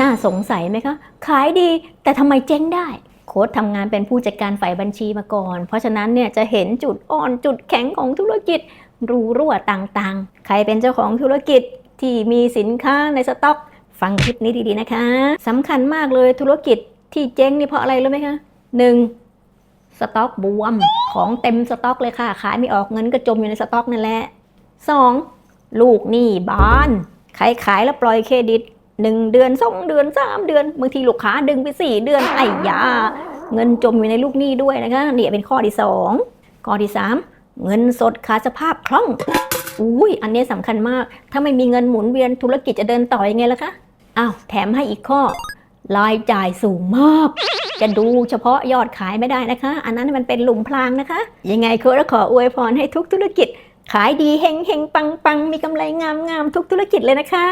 น่าสงสัยไหมคะ ขายดีแต่ทำไมเจ๊งได้ โค้ดทำงานเป็นผู้จัดการฝ่ายบัญชีมาก่อน เพราะฉะนั้นเนี่ยจะเห็นจุดอ่อนจุดแข็งของธุรกิจ รูรั่วต่างๆ ใครเป็นเจ้าของธุรกิจที่มีสินค้าในสต็อก ฟังคลิปนี้ดีๆนะคะสำคัญมากเลยธุรกิจที่เจ๊งนี่เพราะอะไรรู้ไหมคะหนึ่งสต็อกบวมของเต็มสต็อกเลยค่ะ ขายไม่ออกเงินก็จมอยู่ในสต็อกนั่นแหละสองลูกหนี้บาน ใครขายแล้วปล่อยเครดิต หนึ่งเดือนสองเดือนสามเดือนบางทีลูกค้าดึงไปสี่เดือนไอ้ยาเงินจมอยู่ในลูกหนี้ด้วยนะคะเนี่ยเป็นข้อที่สองข้อที่สามเงินสดขาดสภาพคล่องอุ้ยอันนี้สำคัญมาก ถ้าไม่มีเงินหมุนเวียนธุรกิจจะเดินต่อยังไงล่ะคะอ้าวแถมให้อีกข้อรายจ่ายสูงมาก จะดูเฉพาะยอดขายไม่ได้นะคะ อันนั้นมันเป็นหลุมพรางนะคะ ยังไงคือขออวยพรให้ทุกธุรกิจ ขายดีเฮงเฮงปังปังมีกำไรงามงามทุกธุรกิจเลยนะคะ